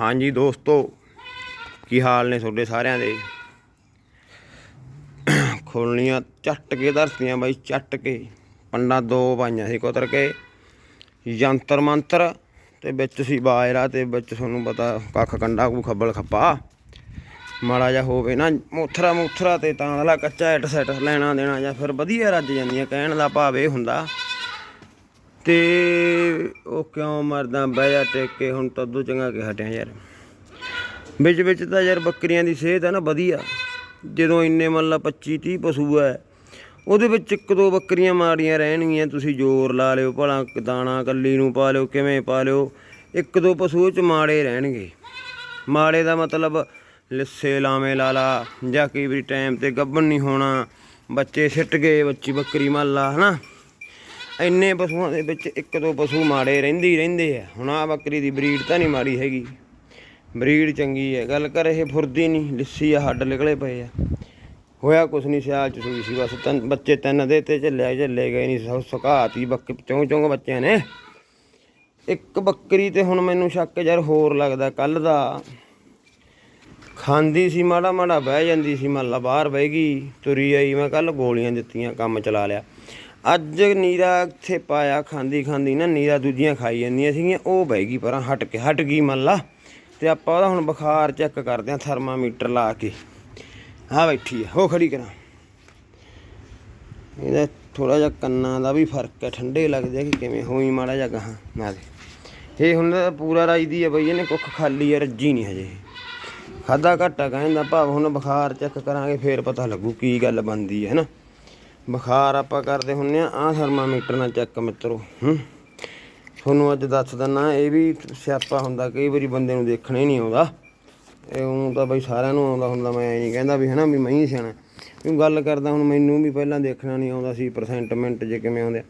ਹਾਂਜੀ ਦੋਸਤੋ, ਕੀ ਹਾਲ ਨੇ ਤੁਹਾਡੇ ਸਾਰਿਆਂ ਦੇ? ਖੋਲਣੀਆਂ ਚੱਟ ਕੇ ਧਰਤੀਆਂ ਬਾਈ, ਚੱਟ ਕੇ। ਪੰਡਾ ਦੋ ਪਾਈਆਂ ਸੀ ਕੁਤਰ ਕੇ। ਯੰਤਰ ਮੰਤਰ ਤੇ ਵਿੱਚ ਸੀ ਬਾਜਰਾ ਤੇ ਵਿੱਚ ਤੁਹਾਨੂੰ ਪਤਾ ਕੱਖ ਕੰਡਾ ਕੋ ਖੱਬਲ ਖੱਪਾ। ਮਾੜਾ ਜਿਹਾ ਹੋਵੇ ਨਾ ਮੋਥਰਾ ਮੋਥਰਾ ਤੇ ਤਾਂ ਅਗਲਾ ਕੱਚਾ ਐਟ ਸੈਟ ਲੈਣਾ ਦੇਣਾ ਜਾਂ ਫਿਰ ਵਧੀਆ ਰੱਜ ਜਾਂਦੀਆਂ, ਕਹਿਣ ਦਾ ਭਾਵ ਇਹ ਹੁੰਦਾ। ਤੇ ਉਹ ਕਿਉਂ ਮਰਦਾ ਬਹਿ ਜਾ ਟੇਕ ਕੇ? ਹੁਣ ਤਾਂ ਚੰਗਾ ਕਿ ਹਟਿਆ ਯਾਰ। ਵਿੱਚ ਵਿੱਚ ਤਾਂ ਯਾਰ ਬੱਕਰੀਆਂ ਦੀ ਸਿਹਤ ਹੈ ਨਾ ਵਧੀਆ। ਜਦੋਂ ਇੰਨੇ ਮੰਨ ਲਾ 25 30 ਪਸ਼ੂ ਹੈ ਉਹਦੇ ਵਿੱਚ ਇੱਕ ਦੋ ਬੱਕਰੀਆਂ ਮਾੜੀਆਂ ਰਹਿਣਗੀਆਂ, ਤੁਸੀਂ ਜ਼ੋਰ ਲਾ ਲਿਓ ਭਲਾ, ਦਾਣਾ ਕੱਲੀ ਨੂੰ ਪਾ ਲਿਓ, ਕਿਵੇਂ ਪਾ ਲਿਓ, ਇੱਕ ਦੋ ਪਸ਼ੂ ਚ ਮਾੜੇ ਰਹਿਣਗੇ। ਮਾੜੇ ਦਾ ਮਤਲਬ ਲਿੱਸੇ ਲਾਵੇਂ ਲਾ ਲਾ, ਜਾਂ ਕਈ ਵਾਰੀ ਟਾਈਮ ਤੇ ਗੱਭਣ ਨਹੀਂ ਹੋਣਾ, ਬੱਚੇ ਸਿੱਟ ਗਏ, ਬੱਚੀ ਬੱਕਰੀ ਮੰਨ ਲਾ, ਹਨਾ? ਇੰਨੇ ਪਸ਼ੂਆਂ ਦੇ ਵਿੱਚ ਇੱਕ ਦੋ ਪਸ਼ੂ ਮਾੜੇ ਰਹਿੰਦੇ ਹੀ ਰਹਿੰਦੇ ਆ। ਹੁਣ ਆ ਬੱਕਰੀ ਦੀ ਬਰੀਡ ਤਾਂ ਨਹੀਂ ਮਾੜੀ ਹੈਗੀ। ਬਰੀਡ ਚੰਗੀ ਹੈ ਗੱਲ ਕਰ, ਇਹ ਫੁਰਦੀ ਨਹੀਂ। ਲਿੱਸੀ ਆ, ਹੱਡ ਨਿਕਲੇ ਪਏ ਆ। ਹੋਇਆ ਕੁਛ ਨਹੀਂ, ਸਿਆਲ ਚ ਸੂਈ ਸੀ ਬਸ। ਤਿੰਨ ਬੱਚੇ ਤਿੰਨ ਦੇ ਤੇ ਝੱਲਿਆ, ਝੱਲੇ ਗਏ ਨਹੀਂ। ਸਭ ਸੁਕਾਤੀ ਬੱਕ, ਚੌਂ ਚੌਂ ਬੱਚਿਆਂ ਨੇ। ਇੱਕ ਬੱਕਰੀ ਤੇ ਹੁਣ ਮੈਨੂੰ ਸ਼ੱਕ ਯਾਰ ਹੋਰ ਲੱਗਦਾ, ਕੱਲ ਦਾ ਖਾਂਦੀ ਸੀ, ਮਾੜਾ ਮਾੜਾ ਬਹਿ ਜਾਂਦੀ ਸੀ ਮੱਲਾ ਬਾਹਰ ਬਹਿ ਗਈ। ਤੁਰੀ ਆਈ, ਮੈਂ ਕੱਲ ਗੋਲੀਆਂ ਦਿੱਤੀਆਂ, ਕੰਮ ਚਲਾ ਲਿਆ। ਅੱਜ ਨੀਰਾ ਇੱਥੇ ਪਾਇਆ, ਖਾਂਦੀ ਖਾਂਦੀ ਨਾ ਨੀਰਾ ਦੂਜੀਆਂ ਖਾਈ ਜਾਂਦੀਆਂ ਸੀਗੀਆਂ, ਉਹ ਬਹਿ ਗਈ ਪਰਾਂ, ਹਟ ਕੇ, ਹਟ ਗਈ ਮੱਲਾ। ਤੇ ਆਪਾਂ ਉਹਦਾ ਹੁਣ ਬੁਖਾਰ ਚੈੱਕ ਕਰਦੇ ਆਂ ਥਰਮਾਮੀਟਰ ਲਾ ਕੇ। ਆ ਬੈਠੀ ਆ, ਹੋ ਖੜੀ ਕਰਾਂ। ਇਹਦਾ ਥੋੜਾ ਜਿਹਾ ਕੰਨਾਂ ਦਾ ਵੀ ਫ਼ਰਕ ਹੈ, ਠੰਡੇ ਲੱਗਦੇ ਆ ਕਿ ਕਿਵੇਂ, ਹੋਈ ਮਾੜਾ ਜਿਹਾ ਗਾਹਾਂ ਨਾ ਦੇ। ਇਹ ਹੁਣ ਤਾਂ ਪੂਰਾ ਰਾਜਦੀ ਆ ਬਈ, ਇਹਨੇ ਕੁੱਖ ਖਾਲੀ ਆ, ਰੱਜੀ ਨਹੀਂ ਹਜੇ। ਖਾਦਾ ਘਾਟਾ ਕਹਿੰਦਾ, ਭਾਵ ਹੁਣ ਬੁਖਾਰ ਚੈੱਕ ਕਰਾਂਗੇ, ਫੇਰ ਪਤਾ ਲੱਗੂ ਕੀ ਗੱਲ ਬਣਦੀ ਹੈ ਨਾ ਬੁਖਾਰ ਆਪਾਂ ਕਰਦੇ ਹੁੰਨੇ ਆ। ਆਹ ਥਰਮਾਮੀਟਰ ਨਾਲ ਚੈੱਕ ਮਿੱਤਰੋ, ਹੂੰ। ਤੁਹਾਨੂੰ ਅੱਜ ਦੱਸ ਦਿੰਨਾ, ਇਹ ਵੀ ਸਿਆਪਾ ਹੁੰਦਾ, ਕਈ ਵਾਰੀ ਬੰਦੇ ਨੂੰ ਦੇਖਣਾ ਹੀ ਨਹੀਂ ਆਉਂਦਾ। ਇਹ ਉਹ ਤਾਂ ਬਈ ਸਾਰਿਆਂ ਨੂੰ ਆਉਂਦਾ ਹੁੰਦਾ, ਮੈਂ ਇਹ ਨਹੀਂ ਕਹਿੰਦਾ ਵੀ ਹਨਾ, ਵੀ ਮੈਂ ਹੀ ਸਿਆਣਾ। ਕਿਉਂ ਗੱਲ ਕਰਦਾ ਹੁਣ ਮੈਨੂੰ ਵੀ ਪਹਿਲਾਂ ਦੇਖਣਾ ਨਹੀਂ ਆਉਂਦਾ ਸੀ ਪਰਸੈਂਟ ਮਿੰਟ ਜੇ ਕਿਵੇਂ ਆਉਂਦੇ ਆ।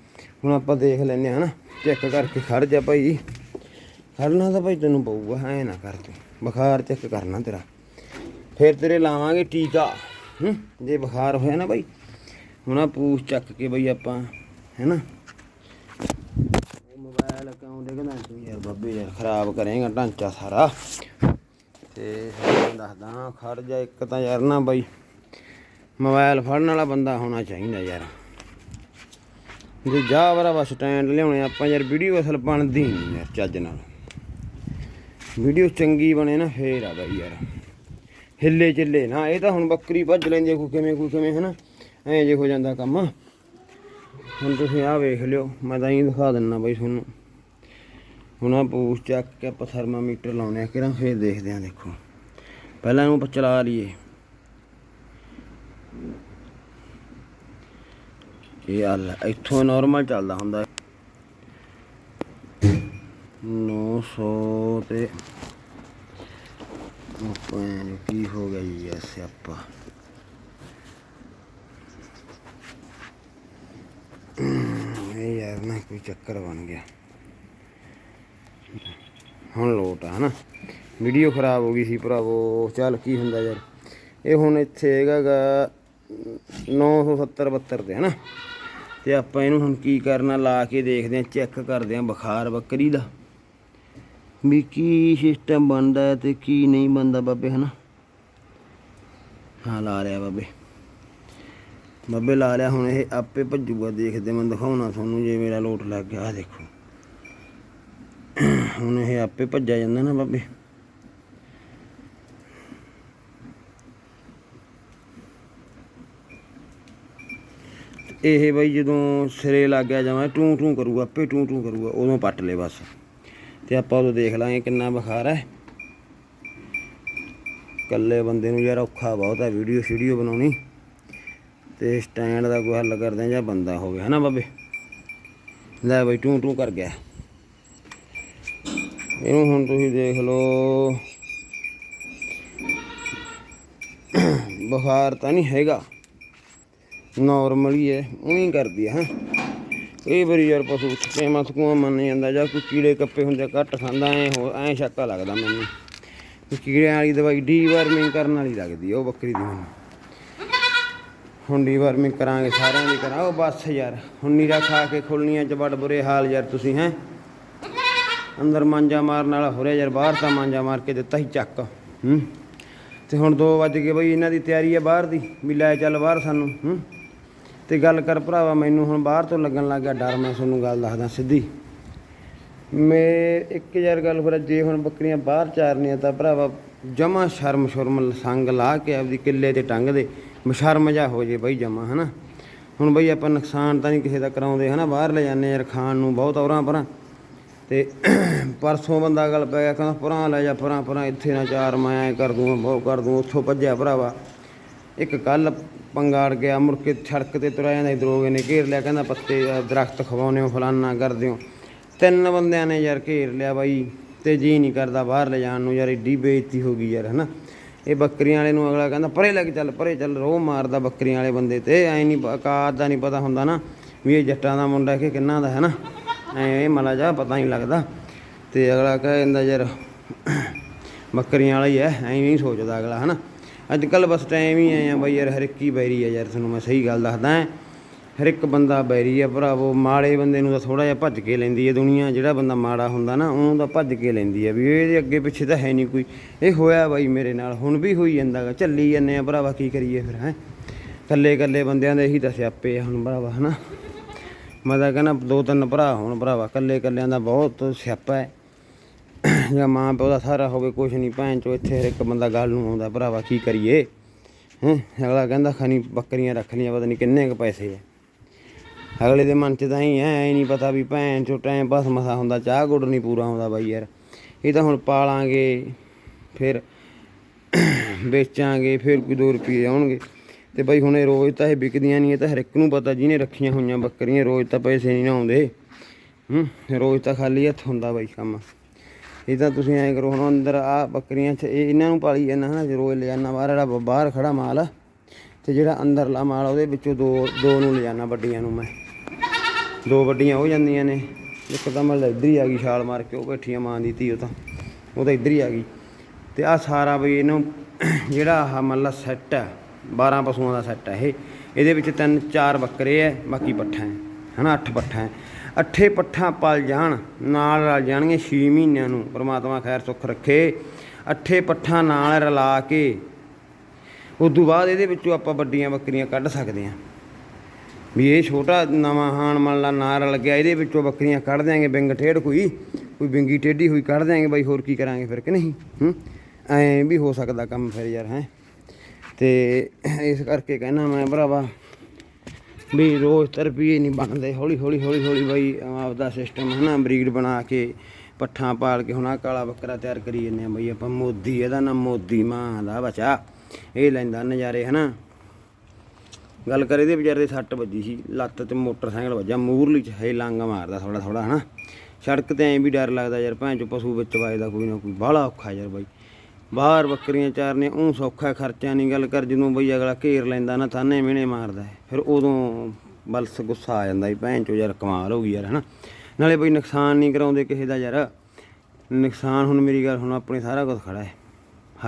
ਹੁਣ ਆਪਾਂ ਦੇਖ ਲੈਨੇ ਹਨਾ ਚੈੱਕ ਕਰਕੇ ਖੜ ਜਾ ਭਾਈ ਖੜਨਾ ਤਾਂ ਭਾਈ ਤੈਨੂੰ ਪਊਗਾ, ਐ ਨਾ ਕਰ ਤੂੰ। ਬੁਖਾਰ ਚੈੱਕ ਕਰਨਾ ਤੇਰਾ। ਫਿਰ ਤੇਰੇ ਲਾਵਾਂਗੇ ਟੀਕਾ, ਹੂੰ। ਜੇ ਬੁਖਾਰ ਹੋਇਆ ਨਾ ਭਾਈ ਹੁਣ ਆ ਪੂਛ ਚੱਕ ਕੇ ਬਈ ਆਪਾਂ, ਹੈਨਾ? ਇਹ ਮੋਬਾਈਲ ਅਕਾਊਂਟ ਇਹਦਾ ਤੂੰ ਯਾਰ ਬੱਬੇ ਯਾਰ ਖਰਾਬ ਕਰੇਗਾ ਢਾਂਚਾ ਸਾਰਾ। ਤੇ ਦੱਸਦਾ ਖੜ ਜਾ ਇੱਕ ਤਾਂ ਯਾਰ ਨਾ ਬਈ ਮੋਬਾਈਲ ਫੜਨ ਵਾਲਾ ਬੰਦਾ ਹੋਣਾ ਚਾਹੀਦਾ ਯਾਰ। ਜੇ ਜਾ ਵਰਾ ਬਸ ਸਟੈਂਡ ਲਿਆਉਣੇ, ਆਪਾਂ ਯਾਰ ਵੀਡੀਓ ਅਸਲ ਬਣਦੀ ਨਹੀਂ ਯਾਰ ਚੱਜ ਨਾਲ। ਵੀਡੀਓ ਚੰਗੀ ਬਣੇ ਨਾ, ਫੇਰ ਆ ਬਾਈ ਯਾਰ। ਹਿੱਲੇ ਚੱਲੇ ਨਾ, ਇਹ ਤਾਂ ਹੁਣ ਬੱਕਰੀ ਭੱਜ ਲੈਂਦੀ ਕੋਈ ਕਿਵੇਂ ਕੋਈ ਕਿਵੇਂ, ਹਨਾ? ਐਂ ਜੇ ਹੋ ਜਾਂਦਾ ਕੰਮ। ਹੁਣ ਤੁਸੀਂ ਆਹ ਵੇਖ ਲਿਓ, ਮੈਂ ਤਾਂ ਹੀ ਦਿਖਾ ਦਿੰਨਾ ਬਾਈ ਤੁਹਾਨੂੰ। ਹੁਣ ਆ ਪੂਛ ਚੱਕ ਕੇ ਆਪਾਂ ਥਰਮਾਮੀਟਰ ਲਾਉਣੇ ਆ ਕਿਰਾਂ ਫੇਰ ਦੇਖਦੇ ਆ ਦੇਖੋ। ਪਹਿਲਾਂ ਇਹਨੂੰ ਆਪਾਂ ਚਲਾ ਲਈਏ। ਇਹ ਹਾਲ ਇੱਥੋਂ ਨਾਰਮਲ ਚੱਲਦਾ ਹੁੰਦਾ। 900 ਤੇ ਆਪਾਂ ਕੀ ਹੋ ਗਿਆ ਜੀ ਇਹ ਸਿਆਪਾ ਇਹ ਯਾਰ ਨਾ ਕੋਈ ਚੱਕਰ ਬਣ ਗਿਆ। ਹੁਣ ਲੋਟ ਆ, ਹਨਾ? ਵੀਡੀਓ ਖਰਾਬ ਹੋ ਗਈ ਸੀ ਭਰਾਵੋ, ਚੱਲ ਕੀ ਹੁੰਦਾ ਯਾਰ। ਇਹ ਹੁਣ ਇੱਥੇ ਹੈਗਾਗਾ 970 72 ਤੇ ਹਨਾ? ਤੇ ਆਪਾਂ ਇਹਨੂੰ ਹੁਣ ਕੀ ਕਰਨਾ, ਲਾ ਕੇ ਦੇਖਦੇ ਆ ਚੈੱਕ ਕਰਦੇ ਆ ਬੁਖਾਰ ਬੱਕਰੀ ਦਾ। ਵੀ ਕੀ ਸਿਸਟਮ ਬਣਦਾ ਹੈ ਤੇ ਕੀ ਨਹੀਂ ਬਣਦਾ ਬਾਬੇ, ਹਨਾ? ਹਾਂ, ਲਾ ਰਿਹਾ ਬਾਬੇ। ਬਾਬੇ ਲਾ ਲਿਆ, ਹੁਣ ਇਹ ਆਪੇ ਭੱਜੂਗਾ, ਦੇਖਦੇ ਮੈਂ ਦਿਖਾਉਣਾ ਤੁਹਾਨੂੰ ਜੇ ਮੇਰਾ ਲੋਟ ਲੱਗ ਗਿਆ ਆ ਦੇਖੋ। ਹੁਣ ਇਹ ਆਪੇ ਭੱਜਿਆ ਜਾਂਦਾ ਨਾ ਬਾਬੇ। ਇਹ ਬਈ ਜਦੋਂ ਸਿਰੇ ਲੱਗ ਗਿਆ ਜਾਵਾਂ ਟੂ ਟੂ ਕਰੂਗਾ, ਆਪੇ ਟੂ ਟੂ ਕਰੂਗਾ, ਉਦੋਂ ਪੱਟ ਲੈ ਬਸ। ਤੇ ਆਪਾਂ ਉਦੋਂ ਦੇਖ ਲਾਂਗੇ ਕਿੰਨਾ ਬੁਖਾਰ ਹੈ। ਇਕੱਲੇ ਬੰਦੇ ਨੂੰ ਯਾਰ ਔਖਾ ਬਹੁਤ ਹੈ, ਵੀਡੀਓ ਸ਼ੀਡੀਓ ਬਣਾਉਣੀ। ਤੇ ਸਟੈਂਡ ਦਾ ਕੋਈ ਹੱਲ ਕਰਦੇ ਆ ਜਾਂ ਬੰਦਾ ਹੋਵੇ, ਹਨਾ ਬਾਬੇ? ਲੈ ਬਈ ਟੂ ਟੂ ਕਰ ਗਿਆ। ਇਹਨੂੰ ਹੁਣ ਤੁਸੀਂ ਦੇਖ ਲਓ। ਬੁਖਾਰ ਤਾਂ ਨਹੀਂ ਹੈਗਾ। ਨਾਰਮਲ ਹੀ ਹੈ ਉਹੀ ਕਰਦੀ ਹੈ ਹਾਂ? ਇਹ ਵਾਰੀ ਯਾਰ ਪਸ਼ੂ ਤੇ ਮਸਕੂਆ ਮੰਨ ਜਾਂਦਾ ਜਾਂ ਕੋਈ ਕੀੜੇ ਕੱਪੇ ਹੁੰਦੇ ਘੱਟ ਖਾਂਦਾ, ਐ ਹੋ, ਐ ਸ਼ੱਕਾ ਲੱਗਦਾ ਮੈਨੂੰ। ਕੀੜਿਆਂ ਵਾਲੀ ਦਵਾਈ ਡੀਵਾਰਮਿੰਗ ਕਰਨ ਵਾਲੀ ਲੱਗਦੀ ਉਹ ਬੱਕਰੀ ਦੀ ਮੈਨੂੰ। ਹੁਣ ਡੀਵਾਰਮਿੰਗ ਕਰਾਂਗੇ ਸਾਰਿਆਂ ਦੀ ਕਰਾਂ। ਉਹ ਬਸ ਯਾਰ ਹੁਣ ਨੀਰਾ ਖਾ ਕੇ ਖੁੱਲਣੀਆਂ ਚ ਬੜ ਬੁਰੇ ਹਾਲ ਯਾਰ ਤੁਸੀਂ ਹੈ? ਅੰਦਰ ਮਾਂਜਾ ਮਾਰਨ ਵਾਲਾ ਹੋ ਰਿਹਾ ਯਾਰ ਬਾਹਰ ਤਾਂ ਮਾਂਜਾ ਮਾਰ ਕੇ ਦਿੱਤਾ ਸੀ ਚੱਕ ਹੂੰ? ਤੇ ਹੁਣ 2 ਵਜ ਗਏ ਬਈ ਇਹਨਾਂ ਦੀ ਤਿਆਰੀ ਹੈ ਬਾਹਰ ਦੀ ਵੀ ਲੈ ਚੱਲ ਬਾਹਰ ਸਾਨੂੰ ਹੂੰ? ਤੇ ਗੱਲ ਕਰ ਭਰਾਵਾ ਮੈਨੂੰ ਹੁਣ ਬਾਹਰ ਤੋਂ ਲੱਗਣ ਲੱਗ ਗਿਆ ਡਰ ਮੈਂ ਤੁਹਾਨੂੰ ਗੱਲ ਦੱਸਦਾ ਸਿੱਧੀ। ਮੈਂ ਇੱਕ ਯਾਰ ਗੱਲ ਹੋਰ ਆ, ਜੇ ਹੁਣ ਬੱਕਰੀਆਂ ਬਾਹਰ ਚਾਰਨੀਆਂ ਤਾਂ ਭਰਾਵਾ ਜਮਾ ਸ਼ਰਮ ਸ਼ਰਮ ਸੰਗ ਲਾ ਕੇ ਆਪਦੀ ਕਿੱਲੇ ਤੇ ਟੰਗ ਦੇ। ਬਸ਼ਰਮ ਜਾ ਹੋ ਜੇ ਬਈ ਜਮਾ, ਹਨਾ? ਹੁਣ ਬਈ ਆਪਾਂ ਨੁਕਸਾਨ ਤਾਂ ਨਹੀਂ ਕਿਸੇ ਦਾ ਕਰਾਉਂਦੇ, ਹਨਾ? ਬਾਹਰ ਲੈ ਜਾਂਦੇ ਯਾਰ ਖਾਣ ਨੂੰ, ਬਹੁਤ ਔਰਾਂ ਪਰਾਂ। ਤੇ ਪਰਸੋਂ ਬੰਦਾ ਗੱਲ ਪੈ ਗਿਆ, ਕਹਿੰਦਾ ਪਰਾਂ ਲੈ ਜਾ, ਪਰਾਂ ਪਰਾਂ, ਇੱਥੇ ਨਾ ਚਾਰ, ਮੈਂ ਕਰ ਦੂੰ ਬਹੁਤ ਕਰ ਦੂੰ, ਉੱਥੋਂ ਭੱਜਿਆ ਭਰਾਵਾ। ਇੱਕ ਕੱਲ ਪੰਗਾੜ ਗਿਆ, ਮੁੜ ਕੇ ਸੜਕ ਤੇ ਤੁਰਿਆ ਜਾਂਦਾ ਦਰੋਗੇ ਨੇ, ਘੇਰ ਲਿਆ, ਕਹਿੰਦਾ ਪੱਤੇ ਦਰਖਤ ਖਵਾਉਣੇ ਹੋ, ਫਲਾਨਾ ਕਰਦੇ ਹੋ ਤਿੰਨ ਬੰਦਿਆਂ ਨੇ ਯਾਰ ਘੇਰ ਲਿਆ ਬਾਈ, ਤੇ ਜੀ ਨਹੀਂ ਕਰਦਾ ਬਾਹਰ ਲੈ ਜਾਣ ਨੂੰ, ਯਾਰ ਏਡੀ ਬੇਇੱਜ਼ਤੀ ਹੋ ਗਈ ਯਾਰ, ਹਨਾ? ਇਹ ਬੱਕਰੀਆਂ ਵਾਲੇ ਨੂੰ ਅਗਲਾ ਕਹਿੰਦਾ, ਪਰੇ ਲੈ ਕੇ ਚੱਲ, ਪਰੇ ਚੱਲ ਰੋ ਮਾਰਦਾ ਬੱਕਰੀਆਂ ਵਾਲੇ ਬੰਦੇ ਤੇ। ਐ ਨਹੀਂ ਆਕਾਤ ਦਾ ਨਹੀਂ ਪਤਾ ਹੁੰਦਾ ਨਾ ਵੀ ਇਹ ਜੱਟਾਂ ਦਾ ਮੁੰਡਾ ਕਿ ਕਿੰਨਾ ਦਾ ਹੈ ਨਾ। ਐ ਇਹ ਮਲਾ ਜਾ ਪਤਾ ਨਹੀਂ ਲੱਗਦਾ। ਤੇ ਅਗਲਾ ਕਹਿੰਦਾ, ਯਾਰ ਬੱਕਰੀਆਂ ਵਾਲਾ ਹੀ ਐ ਐਵੇਂ ਨਹੀਂ ਸੋਚਦਾ ਅਗਲਾ ਹਨਾ ਅੱਜ ਕੱਲ ਬਸ ਟਾਈਮ ਹੀ ਆਇਆ ਬਈ ਯਾਰ ਹਰ ਇੱਕ ਹੀ ਬੈਰੀ ਆ ਯਾਰ, ਤੁਹਾਨੂੰ ਮੈਂ ਸਹੀ ਗੱਲ ਦੱਸਦਾ ਐ। ਹਰ ਇੱਕ ਬੰਦਾ ਬੈਰੀ ਆ ਭਰਾਵੋ, ਮਾੜੇ ਬੰਦੇ ਨੂੰ ਤਾਂ ਥੋੜਾ ਜਿਹਾ ਭੱਜ ਕੇ ਲੈਂਦੀ ਹੈ ਦੁਨੀਆ, ਜਿਹੜਾ ਬੰਦਾ ਮਾੜਾ ਹੁੰਦਾ ਨਾ, ਉਹਨੂੰ ਤਾਂ ਭੱਜ ਕੇ ਲੈਂਦੀ ਹੈ ਵੀ ਇਹਦੇ ਅੱਗੇ ਪਿੱਛੇ ਤਾਂ ਹੈ ਨਹੀਂ ਕੋਈ। ਇਹ ਹੋਇਆ ਬਾਈ ਮੇਰੇ ਨਾਲ, ਹੁਣ ਵੀ ਹੋਈ ਜਾਂਦਾਗਾ ਚੱਲੀ ਜਾਂਦੇ ਆ ਭਰਾਵਾ, ਕੀ ਕਰੀਏ ਫਿਰ, ਹੈ? ਕੱਲੇ ਕੱਲੇ ਬੰਦਿਆਂ ਦੇ ਇਹੀ ਤਾਂ ਸਿਆਪੇ ਆ ਹੁਣ ਭਰਾਵਾ, ਹਨਾ? ਮੈਂ ਤਾਂ ਕਹਿੰਦਾ ਦੋ ਤਿੰਨ ਭਰਾ ਹੋਣ ਭਰਾਵਾ ਕੱਲੇ ਕੱਲਿਆਂ ਦਾ ਬਹੁਤ ਸਿਆਪਾ ਹੈ। ਜਾਂ ਮਾਂ ਪਿਓ ਦਾ ਸਾਰਾ ਹੋਵੇ, ਕੁਛ ਨਹੀਂ, ਭੈਣ ਚੋ ਇੱਥੇ ਹਰ ਇੱਕ ਬੰਦਾ ਗੱਲ ਨੂੰ ਆਉਂਦਾ, ਭਰਾਵਾ, ਕੀ ਕਰੀਏ? ਹੈਂ? ਅਗਲਾ ਕਹਿੰਦਾ, ਖਣੀ ਬੱਕਰੀਆਂ ਰੱਖ ਲਈਆਂ, ਪਤਾ ਨਹੀਂ ਕਿੰਨੇ ਕ ਪੈਸੇ ਆ। ਅਗਲੇ ਦੇ ਮਨ 'ਚ ਤਾਂ ਹੀ ਐ ਐ ਨਹੀਂ ਪਤਾ ਵੀ ਭੈਣ ਚੋ ਟਾਈਮ ਪਾਸ ਮਸਾ ਹੁੰਦਾ, ਚਾਹ ਗੁੜ ਨਹੀਂ ਪੂਰਾ ਹੁੰਦਾ ਬਾਈ ਯਾਰ। ਇਹ ਤਾਂ ਹੁਣ ਪਾਲਾਂਗੇ, ਫਿਰ ਵੇਚਾਂਗੇ, ਫਿਰ ਕੋਈ 2 ਰੁਪਏ ਆਉਣਗੇ। ਤੇ ਬਾਈ ਹੁਣ ਇਹ ਰੋਜ਼ ਤਾਂ ਇਹ ਵਿਕਦੀਆਂ ਨਹੀਂ, ਇਹ ਤਾਂ ਹਰ ਇੱਕ ਨੂੰ ਪਤਾ, ਜਿਹਨੇ ਰੱਖੀਆਂ ਹੋਈਆਂ ਬੱਕਰੀਆਂ, ਰੋਜ਼ ਤਾਂ ਪੈਸੇ ਨਹੀਂ ਨਾ ਆਉਂਦੇ। ਹੂੰ, ਰੋਜ਼ ਤਾਂ ਖਾਲੀ ਹੱਥ ਹੁੰਦਾ ਬਾਈ ਕੰਮ। ਇਹ ਤਾਂ ਤੁਸੀਂ ਐਂ ਕਰੋ, ਹੁਣ ਅੰਦਰ ਆ ਬੱਕਰੀਆਂ 'ਚ, ਇਹ ਇਹਨਾਂ ਨੂੰ ਪਾਲੀ ਜਾਂਦਾ ਹਨਾ, ਜੇ ਰੋਜ਼ ਲੈ ਜਾਣਾ ਬਾਹਰ ਜਿਹੜਾ ਬਾਹਰ ਖੜਾ ਮਾਲ। ਆ ਤੇ ਜਿਹੜਾ ਅੰਦਰਲਾ ਮਾਲ ਉਹਦੇ ਵਿੱਚੋਂ ਦੋ ਦੋ ਨੂੰ ਲੈ ਵੱਡੀਆਂ ਨੂੰ ਮੈਂ। ਦੋ ਵੱਡੀਆਂ ਹੋ ਜਾਂਦੀਆਂ ਨੇ। ਇੱਕ ਤਾਂ ਮਤਲਬ ਇੱਧਰ ਹੀ ਆ ਗਈ ਛਾਲ ਮਾਰ ਕੇ, ਉਹ ਬੈਠੀਆਂ ਮਾਂ ਦੀ ਧੀ, ਉਹ ਤਾਂ। ਉਹ ਤਾਂ ਇੱਧਰ ਹੀ ਆ ਗਈ। ਤੇ ਆ ਸਾਰਾ ਵੀ ਇਹਨੂੰ ਜਿਹੜਾ ਆਹ ਮਤਲਬ ਸੈੱਟ ਹੈ 12 ਪਸ਼ੂਆਂ ਦਾ ਸੈੱਟ ਹੈ ਇਹ। ਇਹਦੇ ਵਿੱਚ ਤਿੰਨ, ਚਾਰ ਬੱਕਰੇ ਹੈ ਬਾਕੀ ਪੱਠਾ ਹੈ ਹਨਾ, ਅੱਠ ਪੱਠਾ ਹੈ ਅੱਠੇ ਪੱਠਾ ਪਲ ਜਾਣ, ਨਾਲ ਰਲ ਜਾਣਗੀਆਂ 6 ਮਹੀਨਿਆਂ ਨੂੰ, ਪ੍ਰਮਾਤਮਾ ਖੈਰ ਸੁੱਖ ਰੱਖੇ। ਅੱਠੇ ਪੱਠਾ ਨਾਲ ਰਲਾ ਕੇ ਉਦੋਂ ਬਾਅਦ ਇਹਦੇ ਵਿੱਚੋਂ ਆਪਾਂ ਵੱਡੀਆਂ ਬੱਕਰੀਆਂ ਕੱਢ ਸਕਦੇ ਹਾਂ। ਵੀ ਇਹ ਛੋਟਾ ਨਵਾਂ ਹਾਣ ਮੰਨ ਲਾ ਨਾ ਰਲ ਇਹਦੇ ਵਿੱਚੋਂ ਬੱਕਰੀਆਂ ਕੱਢ ਦਿਆਂਗੇ, ਬਿੰਗ ਠੇੜ ਕੋਈ ਕੋਈ ਬਿੰਗੀ ਟੇਢੀ ਹੋਈ ਕੱਢ ਦਿਆਂਗੇ ਬਾਈ, ਹੋਰ ਕੀ ਕਰਾਂਗੇ ਫਿਰ ਕਿ ਨਹੀਂ? ਹੂੰ? ਐਂ ਵੀ ਹੋ ਸਕਦਾ ਕੰਮ ਫਿਰ ਯਾਰ, ਹੈ? ਤੇ ਇਸ ਕਰਕੇ ਕਹਿਣਾ ਮੈਂ, ਭਰਾਵਾ, ਵੀ ਰੋਜ਼ ਤਰਪੀਏ ਨਹੀਂ ਬਣਦੇ, ਹੌਲੀ ਹੌਲੀ ਹੌਲੀ ਹੌਲੀ ਬਾਈ ਆਪਦਾ ਸਿਸਟਮ ਹੈ ਨਾ ਬਰੀਡ ਬਣਾ ਕੇ, ਪੱਠਾਂ ਪਾਲ ਕੇ ਹੁਣ ਆਹ ਕਾਲਾ ਬੱਕਰਾ ਤਿਆਰ ਕਰੀ ਜੰਨੇ ਆ ਬਈ ਆਪਾਂ, ਮੋਦੀ, ਇਹਦਾ ਨਾਮ ਮੋਦੀ ਮਾਂ ਦਾ ਬੱਚਾ। ਇਹ ਲੈਂਦਾ ਨਜ਼ਾਰੇ, ਹਨਾ। ਗੱਲ ਕਰੇ ਇਹਦੇ ਵਿਚਾਰੇ ਦੇ ਸੱਟ ਵੱਜੀ ਸੀ, ਲੱਤ ਤੇ ਮੋਟਰਸਾਈਕਲ ਵੱਜਾ ਮੂਰਲੀ ਚ ਹੈ ਲਾਂਗਾ ਮਾਰਦਾ ਥੋੜਾ ਥੋੜਾ ਹਨਾ। ਸੜਕ ਤੇ ਐਂ ਵੀ ਡਰ ਲੱਗਦਾ ਯਾਰ, ਭੈਣ ਚੋ ਪਸ਼ੂ ਵਿੱਚ ਵੱਜਦਾ ਕੋਈ ਨਾ ਕੋਈ, ਬਾਹਲਾ ਔਖਾ ਯਾਰ ਬਾਈ। ਬਾਹਰ ਬੱਕਰੀਆਂ ਚਾਰਨੇ ਉਹ ਸੌਖਾ ਖਰਚਾ ਨਹੀਂ ਗੱਲ ਕਰ ਜਦੋਂ ਬਈ ਅਗਲਾ ਘੇਰ ਲੈਂਦਾ ਨਾ, ਤਾਨੇ ਮਿਹਣੇ ਮਾਰਦਾ ਫਿਰ ਉਦੋਂ ਬਲਸ ਗੁੱਸਾ ਆ ਜਾਂਦਾ ਵੀ ਭੈਣ ਚੋ ਯਾਰ ਕਮਾਲ ਹੋ ਗਈ ਯਾਰ, ਹਨਾ। ਨਾਲੇ ਬਈ ਨੁਕਸਾਨ ਨਹੀਂ ਕਰਾਉਂਦੇ ਕਿਸੇ ਦਾ ਯਾਰ। ਨੁਕਸਾਨ ਹੁਣ ਮੇਰੀ ਗੱਲ ਹੁਣ ਆਪਣੇ ਸਾਰਾ ਕੁਝ ਖੜਾ ਹੈ।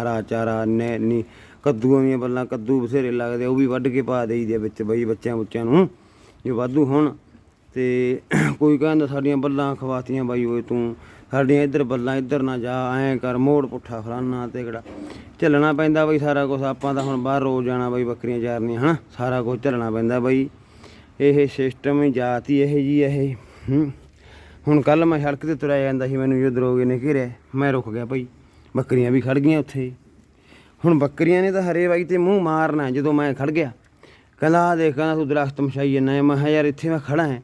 ਹਰਾ ਚਾਰਾ, ਨੇ ਨੀ ਕੱਦੂਆਂ ਦੀਆਂ ਬੱਲਾਂ, ਕੱਦੂ ਬਥੇਰੇ ਲੱਗਦੇ ਉਹ ਵੀ ਵੱਢ ਕੇ ਪਾ ਦੇਈਦੇ ਆ ਵਿੱਚ ਬਈ ਬੱਚਿਆਂ ਬੁੱਚਿਆਂ ਨੂੰ, ਜੇ ਵਾਧੂ ਹੋਣ। ਤੇ ਕੋਈ ਕਹਿੰਦਾ ਸਾਡੀਆਂ ਬੱਲਾਂ ਖਵਾਤੀਆਂ ਬਾਈ ਓਏ ਤੂੰ, ਸਾਡੀਆਂ ਇੱਧਰ ਬੱਲਾਂ ਇੱਧਰ ਨਾ ਜਾ, ਐਂ ਕਰ, ਮੋੜ ਪੁੱਠਾ ਫਲਾਨਾ ਤੇ ਕਿਹੜਾ ਝੱਲਣਾ ਪੈਂਦਾ ਬਈ ਸਾਰਾ ਕੁਝ ਆਪਾਂ ਤਾਂ ਹੁਣ ਬਾਹਰ ਰੋਜ਼ ਜਾਣਾ ਬਈ ਬੱਕਰੀਆਂ ਚਾਰਨੀਆਂ, ਹਨਾ? ਸਾਰਾ ਕੁਝ ਝੱਲਣਾ ਪੈਂਦਾ ਬਈ। ਇਹ ਸਿਸਟਮ ਹੀ ਜਾਤ ਹੀ ਇਹ ਜੀ ਇਹ ਹੁਣ ਕੱਲ ਮੈਂ ਸੜਕ ਤੇ ਤੁਰਿਆ ਜਾਂਦਾ ਸੀ, ਮੈਨੂੰ ਜੋ ਦਰੋਗੇ ਨੇ ਘੇਰਿਆ, ਮੈਂ ਰੁਕ ਗਿਆ ਭਾਈ ਬੱਕਰੀਆਂ ਵੀ ਖੜ ਗਈਆਂ ਉੱਥੇ। ਹੁਣ ਬੱਕਰੀਆਂ ਨੇ ਤਾਂ ਹਰੇ ਬਾਈ ਤੇ ਮੂੰਹ ਮਾਰਨਾ ਜਦੋਂ ਮੈਂ ਖੜ ਗਿਆ। ਕਹਿੰਦਾ ਆ ਦੇਖ, ਕਹਿੰਦਾ ਤੂੰ ਦਰਖਤ ਮਛਾਈ ਜਾਂਦਾ ਮੈਂ ਕਿਹਾ, ਯਾਰ, ਇੱਥੇ ਮੈਂ ਖੜਾ ਹੈ।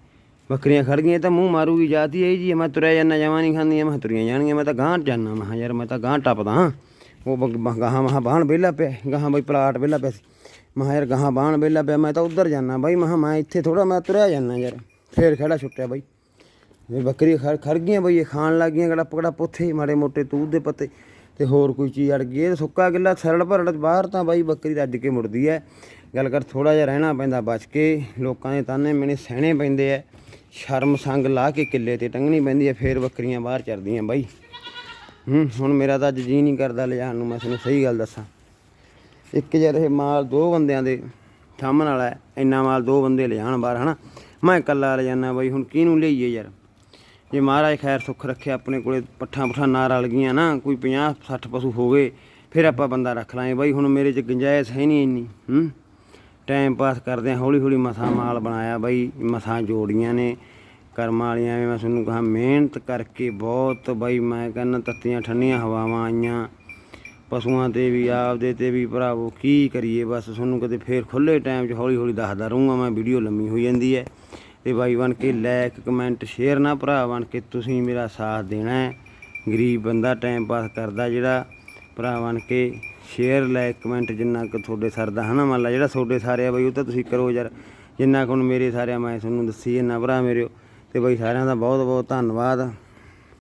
ਬੱਕਰੀਆਂ ਖੜ ਗਈਆਂ ਤਾਂ ਮੂੰਹ ਮਾਰੂਗੀ ਜਾਤੀ ਹੈ ਜੀ ਮੈਂ ਤੁਰਿਆ ਜਾਂਦਾ, ਜਮਾਂ ਨਹੀਂ ਖਾਂਦੀਆਂ, ਮੈਂ ਕਿਹਾ ਤੁਰੀਆਂ ਜਾਣਗੀਆਂ, ਮੈਂ ਤਾਂ ਗਾਂਹ ਜਾਣਾ ਮੈਂ ਕਿਹਾ, ਯਾਰ, ਮੈਂ ਤਾਂ ਗਾਂਹ ਟੱਪਦਾ ਹਾਂ। ਉਹ ਗਾਹਾਂ ਮਹਾ ਬਾਹਣ ਵਿਹਲਾ ਪਿਆ ਗਾਹਾਂ ਬਈ ਪਲਾਟ ਵਿਹਲਾ ਪਿਆ ਸੀ। ਮੈਂ ਕਿਹਾ, ਯਾਰ, ਗਾਹਾਂ ਬਾਹਣ ਵਿਹਲਾ ਪਿਆ, ਮੈਂ ਤਾਂ ਉੱਧਰ ਜਾਣਾ ਬਾਈ, ਮੈਂ ਕਿਹਾ, ਮੈਂ ਇੱਥੇ ਥੋੜਾ ਮੈਂ ਤੁਰਿਆ ਜਾਂਦਾ, ਯਾਰ। ਫੇਰ ਖੜਾ ਛੁੱਟਿਆ ਬਾਈ। ਇਹ ਬੱਕਰੀ ਖੜ ਖੜ ਗਈਆਂ ਬਈ, ਇਹ ਖਾਣ ਲੱਗ ਗਈਆਂ ਗੜਪ ਗੜਪ ਉੱਥੇ, ਮਾੜੇ ਮੋਟੇ ਤੂਤ ਦੇ ਪੱਤੇ। ਤੇ ਹੋਰ ਕੋਈ ਚੀਜ਼ ਅੜ ਗਈ ਇਹ ਸੁੱਕਾ ਗਿੱਲਾ ਸਰਲ ਭਰੜ ਬਾਹਰ ਤਾਂ ਬਾਈ ਬੱਕਰੀ ਰੱਜ ਕੇ ਮੁੜਦੀ ਐ ਗੱਲ ਕਰ ਥੋੜਾ ਜਿਹਾ ਰਹਿਣਾ ਪੈਂਦਾ ਬਚ ਕੇ, ਲੋਕਾਂ ਦੇ ਤਾਨੇ ਮੈਨੇ ਸਹਿਣੇ ਪੈਂਦੇ ਐ ਸ਼ਰਮ ਸੰਗ ਲਾ ਕੇ ਕਿੱਲੇ ਤੇ ਟੰਗਣੀ ਪੈਂਦੀ ਐ ਫੇਰ ਬੱਕਰੀਆਂ ਬਾਹਰ ਚਰਦੀਆਂ ਬਾਈ। ਹੂੰ, ਹੁਣ ਮੇਰਾ ਤਾਂ ਅੱਜ ਜੀ ਨਹੀਂ ਕਰਦਾ ਲਿਜਾਣ ਨੂੰ, ਮੈਂ ਤੁਹਾਨੂੰ ਸਹੀ ਗੱਲ ਦੱਸਾਂ। ਇੱਕ ਯਾਰ ਇਹ ਮਾਲ ਦੋ ਬੰਦਿਆਂ ਦੇ ਸਾਹਮਣ ਵਾਲਾ ਹੈ। ਇੰਨਾ ਮਾਲ ਦੋ ਬੰਦੇ ਲਿਜਾਣ ਬਾਹਰ, ਹਨਾ। ਮੈਂ ਇਕੱਲਾ ਲਿਜਾਣਾ ਬਾਈ, ਹੁਣ ਕਿਹਨੂੰ ਲਈਏ ਯਾਰ? ਜੇ ਮਹਾਰਾਜ ਖੈਰ ਸੁੱਖ ਰੱਖੇ, ਆਪਣੇ ਕੋਲੇ ਪੱਠਾਂ ਪੱਠਾਂ ਨਾ ਰਲ ਗਈਆਂ ਨਾ, ਕੋਈ 50 60 ਪਸ਼ੂ ਹੋ ਗਏ ਫਿਰ ਆਪਾਂ ਬੰਦਾ ਰੱਖ ਲਾਂਗੇ। ਬਾਈ, ਹੁਣ ਮੇਰੇ 'ਚ ਗੁੰਜਾਇਸ਼ ਹੈ ਨਹੀਂ ਇੰਨੀ, ਹੂੰ? ਟਾਈਮ ਪਾਸ ਕਰਦੇ ਆ ਹੌਲੀ ਹੌਲੀ ਮਸਾਂ ਮਾਲ ਬਣਾਇਆ ਬਾਈ, ਮਸਾਂ ਜੋੜੀਆਂ ਨੇ, ਕਰਮਾਂ ਵਾਲੀਆਂ ਐਵੇਂ ਮੈਂ ਤੁਹਾਨੂੰ ਕਹਾ, ਮਿਹਨਤ ਕਰਕੇ ਬਹੁਤ ਬਾਈ, ਮੈਂ ਕਹਿੰਦਾ ਤੱਤੀਆਂ ਠੰਡੀਆਂ ਹਵਾਵਾਂ ਆਈਆਂ। ਪਸ਼ੂਆਂ ਤੇ ਵੀ, ਆਪਦੇ ਤੇ ਵੀ, ਭਰਾਵੋ, ਕੀ ਕਰੀਏ? ਬਸ ਤੁਹਾਨੂੰ ਕਦੇ ਫੇਰ ਖੁੱਲੇ ਟਾਈਮ 'ਚ ਹੌਲੀ ਹੌਲੀ ਦੱਸਦਾ ਰਹੂੰਗਾ, ਮੈਂ ਵੀਡੀਓ ਲੰਮੀ ਹੋਈ ਜਾਂਦੀ ਹੈ। ਤੇ ਬਾਈ ਬਣ ਕੇ ਲਾਇਕ ਕਮੈਂਟ ਸ਼ੇਅਰ ਨਾ ਭਰਾ ਬਣ ਕੇ ਤੁਸੀਂ ਮੇਰਾ ਸਾਥ ਦੇਣਾ ਹੈ। ਗਰੀਬ ਬੰਦਾ ਟਾਈਮ ਪਾਸ ਕਰਦਾ ਜਿਹੜਾ, ਭਰਾ ਬਣ ਕੇ ਸ਼ੇਅਰ ਲਾਇਕ ਕਮੈਂਟ ਜਿੰਨਾ ਕੁ ਤੁਹਾਡੇ ਸਰਦਾ ਹਨਾ ਮੰਨ ਲਾ ਜਿਹੜਾ ਤੁਹਾਡੇ ਸਾਰੇ ਆ ਬਈ, ਉਹ ਤਾਂ ਤੁਸੀਂ ਕਰੋ ਯਾਰ। ਜਿੰਨਾ ਕੁ ਹੁਣ ਮੇਰੇ ਸਾਰਿਆਂ ਮੈਂ ਤੁਹਾਨੂੰ ਦੱਸੀ ਇਹਨਾਂ ਭਰਾ ਮੇਰਿਓ ਤੇ ਬਾਈ ਸਾਰਿਆਂ ਦਾ ਬਹੁਤ ਬਹੁਤ ਧੰਨਵਾਦ।